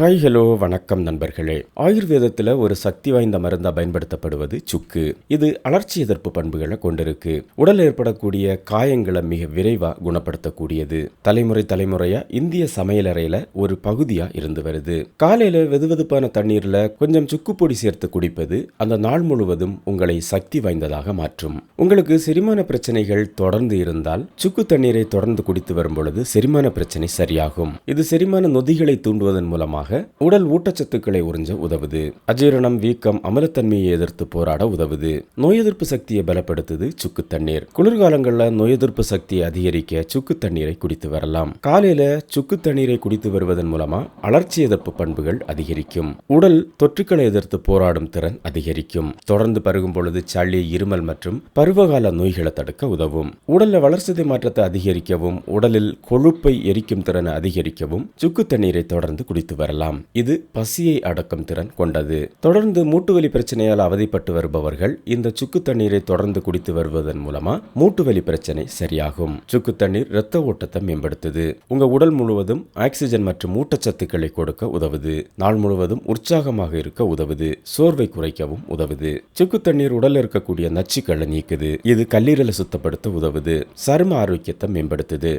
Hi hello வணக்கம் நண்பர்களே. ஆயுர்வேதத்தில் ஒரு சக்தி வாய்ந்த மருந்தாக பயன்படுத்தப்படுவது சுக்கு. இது அலர்ச்சி எதிர்ப்பு பண்புகளை கொண்டிருக்கு. உடல் ஏற்படக்கூடிய காயங்களை மிக விரைவாக குணப்படுத்தக்கூடியது. தலைமுறை தலைமுறையா இந்திய சமையலறையில ஒரு பகுதியா இருந்து வருது. காலையில வெதுவெதுப்பான தண்ணீர்ல கொஞ்சம் சுக்கு பொடி சேர்த்து குடிப்பது அந்த நாள் முழுவதும் உங்களை சக்தி வாய்ந்ததாக மாற்றும். உங்களுக்கு செரிமான பிரச்சனைகள் தொடர்ந்து இருந்தால் சுக்கு தண்ணீரை தொடர்ந்து குடித்து வரும் பொழுது செரிமான பிரச்சனை சரியாகும். இது செரிமான நொதிகளை தூண்டுவதன் மூலமாக உடல் ஊட்டச்சத்துக்களை உறிஞ்ச உதவுது. அஜீரணம் வீக்கம் அமலத்தன்மையை எதிர்த்து போராட உதவுது. நோய் எதிர்ப்பு சக்தியை பலப்படுத்துது சுக்கு தண்ணீர். குளிர்காலங்களில் நோய் எதிர்ப்பு சக்தியை அதிகரிக்க சுக்கு தண்ணீரை குடித்து வரலாம். காலையில சுக்கு தண்ணீரை குடித்து வருவதன் மூலமா அலர்ச்சி எதிர்ப்பு பண்புகள் அதிகரிக்கும். உடல் தொற்றுக்களை எதிர்த்து போராடும் திறன் அதிகரிக்கும். தொடர்ந்து பருகும் பொழுது சளி இருமல் மற்றும் பருவகால நோய்களை தடுக்க உதவும். உடல்ல வளர்ச்சிதை மாற்றத்தை அதிகரிக்கவும் உடலில் கொழுப்பை எரிக்கும் திறனை அதிகரிக்கவும் சுக்கு தண்ணீரை தொடர்ந்து குடித்து வரலாம். இது பசியை அடக்கும் திறன் கொண்டது. தொடர்ந்து மூட்டுவலி பிரச்சனையால் அவதிப்பட்டு வருபவர்கள் இந்த சுக்கு தண்ணீரை தொடர்ந்து குடித்து வருவதன் மூலமா மூட்டுவலி பிரச்சனை சரியாகும். சுக்கு தண்ணீர் இரத்த ஓட்டத்தை மேம்படுத்துது. உங்க உடல் முழுவதும் ஆக்சிஜன் மற்றும் ஊட்டச்சத்துக்களை கொடுக்க உதவுது. நாள் முழுவதும் உற்சாகமாக இருக்க உதவுது. சோர்வை குறைக்கவும் உதவுது. சுக்கு தண்ணீர் உடல் இருக்கக்கூடிய நச்சுக்களை நீக்குது. இது கல்லீரலை சுத்தப்படுத்த உதவுது. சரும ஆரோக்கியத்தை மேம்படுத்துது.